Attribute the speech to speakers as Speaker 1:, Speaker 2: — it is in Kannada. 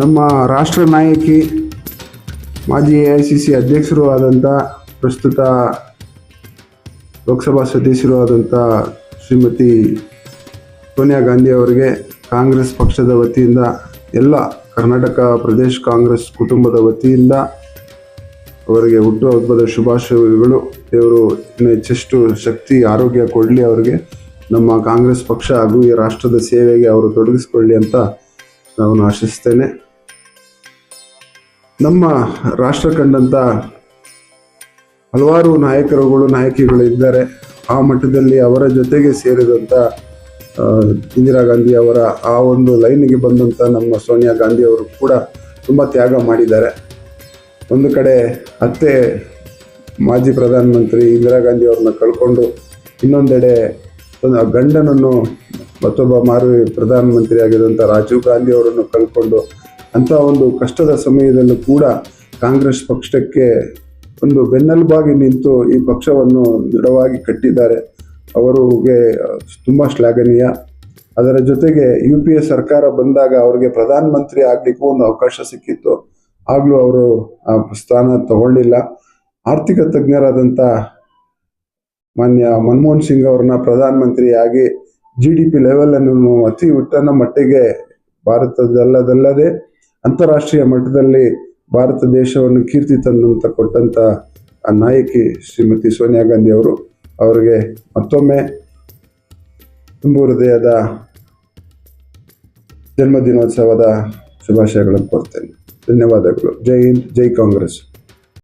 Speaker 1: ನಮ್ಮ ರಾಷ್ಟ್ರ ನಾಯಕಿ, ಮಾಜಿ ಎ ಐ ಸಿ ಸಿ ಅಧ್ಯಕ್ಷರು ಆದಂಥ ಪ್ರಸ್ತುತ ಲೋಕಸಭಾ ಸದಸ್ಯರು ಆದಂಥ ಶ್ರೀಮತಿ ಸೋನಿಯಾ ಗಾಂಧಿ ಅವರಿಗೆ ಕಾಂಗ್ರೆಸ್ ಪಕ್ಷದ ವತಿಯಿಂದ, ಎಲ್ಲ ಕರ್ನಾಟಕ ಪ್ರದೇಶ ಕಾಂಗ್ರೆಸ್ ಕುಟುಂಬದ ವತಿಯಿಂದ ಅವರಿಗೆ ಹುಟ್ಟುಹಬ್ಬದ ಶುಭಾಶಯಗಳು. ದೇವರು ಇನ್ನು ಹೆಚ್ಚೆಷ್ಟು ಶಕ್ತಿ, ಆರೋಗ್ಯ ಕೊಡಲಿ ಅವರಿಗೆ. ನಮ್ಮ ಕಾಂಗ್ರೆಸ್ ಪಕ್ಷ ಹಾಗೂ ಈ ರಾಷ್ಟ್ರದ ಸೇವೆಗೆ ಅವರು ತೊಡಗಿಸಿಕೊಳ್ಳಿ ಅಂತ ನಾನು ಆಶಿಸ್ತೇನೆ ನಮ್ಮ ರಾಷ್ಟ್ರ ಕಂಡಂಥ ಹಲವಾರು ನಾಯಕರುಗಳು ನಾಯಕಿಗಳು ಇದ್ದಾರೆ ಆ ಮಟ್ಟದಲ್ಲಿ ಅವರ ಜೊತೆಗೆ ಸೇರಿದಂಥ ಇಂದಿರಾ ಗಾಂಧಿ ಅವರ ಆ ಒಂದು ಲೈನಿಗೆ ಬಂದಂಥ ನಮ್ಮ ಸೋನಿಯಾ ಗಾಂಧಿ ಅವರು ಕೂಡ ತುಂಬ ತ್ಯಾಗ ಮಾಡಿದ್ದಾರೆ. ಒಂದು ಕಡೆ ಅತ್ತೆ ಮಾಜಿ ಪ್ರಧಾನಮಂತ್ರಿ ಇಂದಿರಾ ಗಾಂಧಿ ಅವ್ರನ್ನ ಕಳ್ಕೊಂಡು ಇನ್ನೊಂದೆಡೆ ಗಂಡನನ್ನು ಮತ್ತೊಬ್ಬ ಮಾರು ಪ್ರಧಾನಮಂತ್ರಿ ಆಗಿದಂತ ರಾಜೀವ್ ಗಾಂಧಿ ಅವರನ್ನು ಕಳ್ಕೊಂಡು ಅಂಥ ಒಂದು ಕಷ್ಟದ ಸಮಯದಲ್ಲೂ ಕೂಡ ಕಾಂಗ್ರೆಸ್ ಪಕ್ಷಕ್ಕೆ ಒಂದು ಬೆನ್ನೆಲುಬಾಗಿ ನಿಂತು ಈ ಪಕ್ಷವನ್ನು ದೃಢವಾಗಿ ಕಟ್ಟಿದ್ದಾರೆ. ಅವರಿಗೆ ತುಂಬ ಶ್ಲಾಘನೀಯ. ಅದರ ಜೊತೆಗೆ ಯು ಪಿ ಎ ಸರ್ಕಾರ ಬಂದಾಗ ಅವರಿಗೆ ಪ್ರಧಾನಮಂತ್ರಿ ಆಗಲಿಕ್ಕೂ ಒಂದು ಅವಕಾಶ ಸಿಕ್ಕಿತ್ತು. ಆಗಲೂ ಅವರು ಆ ಸ್ಥಾನ ತಗೊಳ್ಳಿಲ್ಲ. ಆರ್ಥಿಕ ತಜ್ಞರಾದಂಥ ಮಾನ್ಯ ಮನಮೋಹನ್ ಸಿಂಗ್ ಅವ್ರನ್ನ ಪ್ರಧಾನಮಂತ್ರಿಯಾಗಿ ಜಿ ಡಿ ಪಿ ಲೆವೆಲನ್ನು ಅತಿ ಉತ್ತಮ ಮಟ್ಟಿಗೆ ಭಾರತದಲ್ಲದಲ್ಲದೆ ಅಂತಾರಾಷ್ಟ್ರೀಯ ಮಟ್ಟದಲ್ಲಿ ಭಾರತ ದೇಶವನ್ನು ಕೀರ್ತಿ ತಂದಂತ ಕೊಟ್ಟಂತ ಆ ನಾಯಕಿ ಶ್ರೀಮತಿ ಸೋನಿಯಾ ಗಾಂಧಿ ಅವರು ಅವರಿಗೆ ಮತ್ತೊಮ್ಮೆ ತುಂಬ ಹೃದಯದ ಜನ್ಮದಿನೋತ್ಸವದ ಶುಭಾಶಯಗಳನ್ನು ಕೋರ್ತೇನೆ. ಧನ್ಯವಾದಗಳು. ಜೈ ಹಿಂದ್, ಜೈ ಕಾಂಗ್ರೆಸ್.